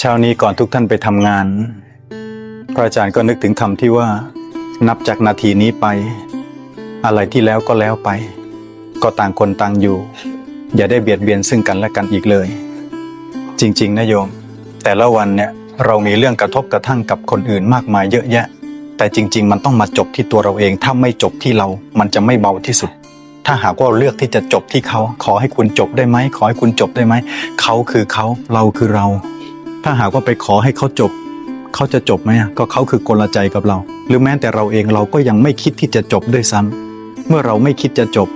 เช้านี้ก่อนทุกท่านไปทำงาน พระอาจารย์ก็นึกถึงคำที่ว่า นับจากนาทีนี้ไป อะไรที่แล้วก็แล้วไป ก็ต่างคนต่างอยู่ อย่าได้เบียดเบียนซึ่งกันและกันอีกเลย จริง ๆนะโยม แต่ละวันเนี่ยเรามีเรื่องกระทบกระทั่งกับคนอื่นมากมายเยอะแยะ แต่จริง ๆ มันต้องมาจบที่ตัวเราเอง ถ้าไม่จบที่เรา มันจะไม่เบาที่สุด ถ้าหากว่าเลือกที่จะจบที่เขา ขอให้คุณจบได้ไหมขอให้คุณจบได้ไหมเขาคือเขาเราคือเรา ถ้าหากว่าไปขอให้เขาจบ เขาจะจบไหมก็เขาคือกลใจกับเรา หรือแม้แต่เราเองเราก็ยังไม่คิดที่จะจบด้วยซ้ำเมื่อเราไม่คิดจะจบ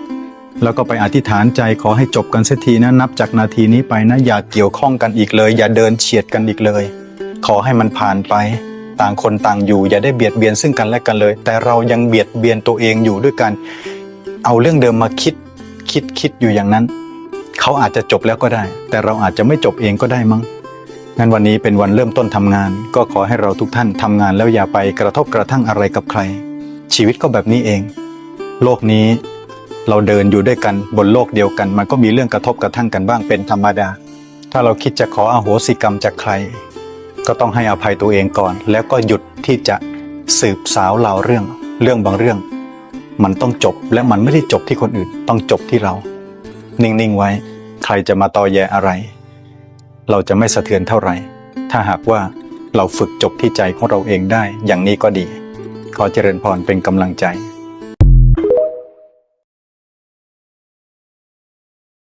แล้วก็ไปอธิษฐานใจขอให้จบกันเสียทีนะนับจากนาทีนี้ไปนะอย่าเกี่ยวข้องกันอีกเลย อย่าเดินเฉียดกันอีกเลย ขอให้มันผ่านไป ต่างคนต่างอยู่ อย่าได้เบียดเบียนซึ่งกันและกันเลย แต่เรายังเบียดเบียนตัวเองอยู่ด้วยกัน เอาเรื่องเดิมมาคิดคิดคิดอยู่อย่างนั้น เขาอาจจะจบแล้วก็ได้ แต่เราอาจจะไม่จบเองก็ได้มั้ง งั้นวันนี้เป็นวันเริ่มต้นทำงาน ก็ขอให้เราทุกท่านทำงานแล้วอย่าไปกระทบกระทั่งอะไรกับใคร ชีวิตก็แบบนี้เอง โลกนี้เราเดินอยู่ด้วยกันบนโลกเดียวกัน มันก็มีเรื่องกระทบกระทั่งกันบ้างเป็นธรรมดา ถ้าเราคิดจะขออโหสิกรรมจากใคร ก็ต้องให้อภัยตัวเองก่อน แล้วก็หยุดที่จะสืบสาวเล่าเรื่อง เรื่องบางเรื่อง มันต้องจบและมันไม่ได้จบที่คนอื่น ต้องจบที่เรา นิ่งๆไว้ ใครจะมาตอแยอะไร เราจะไม่สะเทือนเท่าไหร่ ถ้าหากว่าเราฝึกจบที่ใจของเราเองได้อย่างนี้ก็ดี ขอเจริญพรเป็นกำลังใจ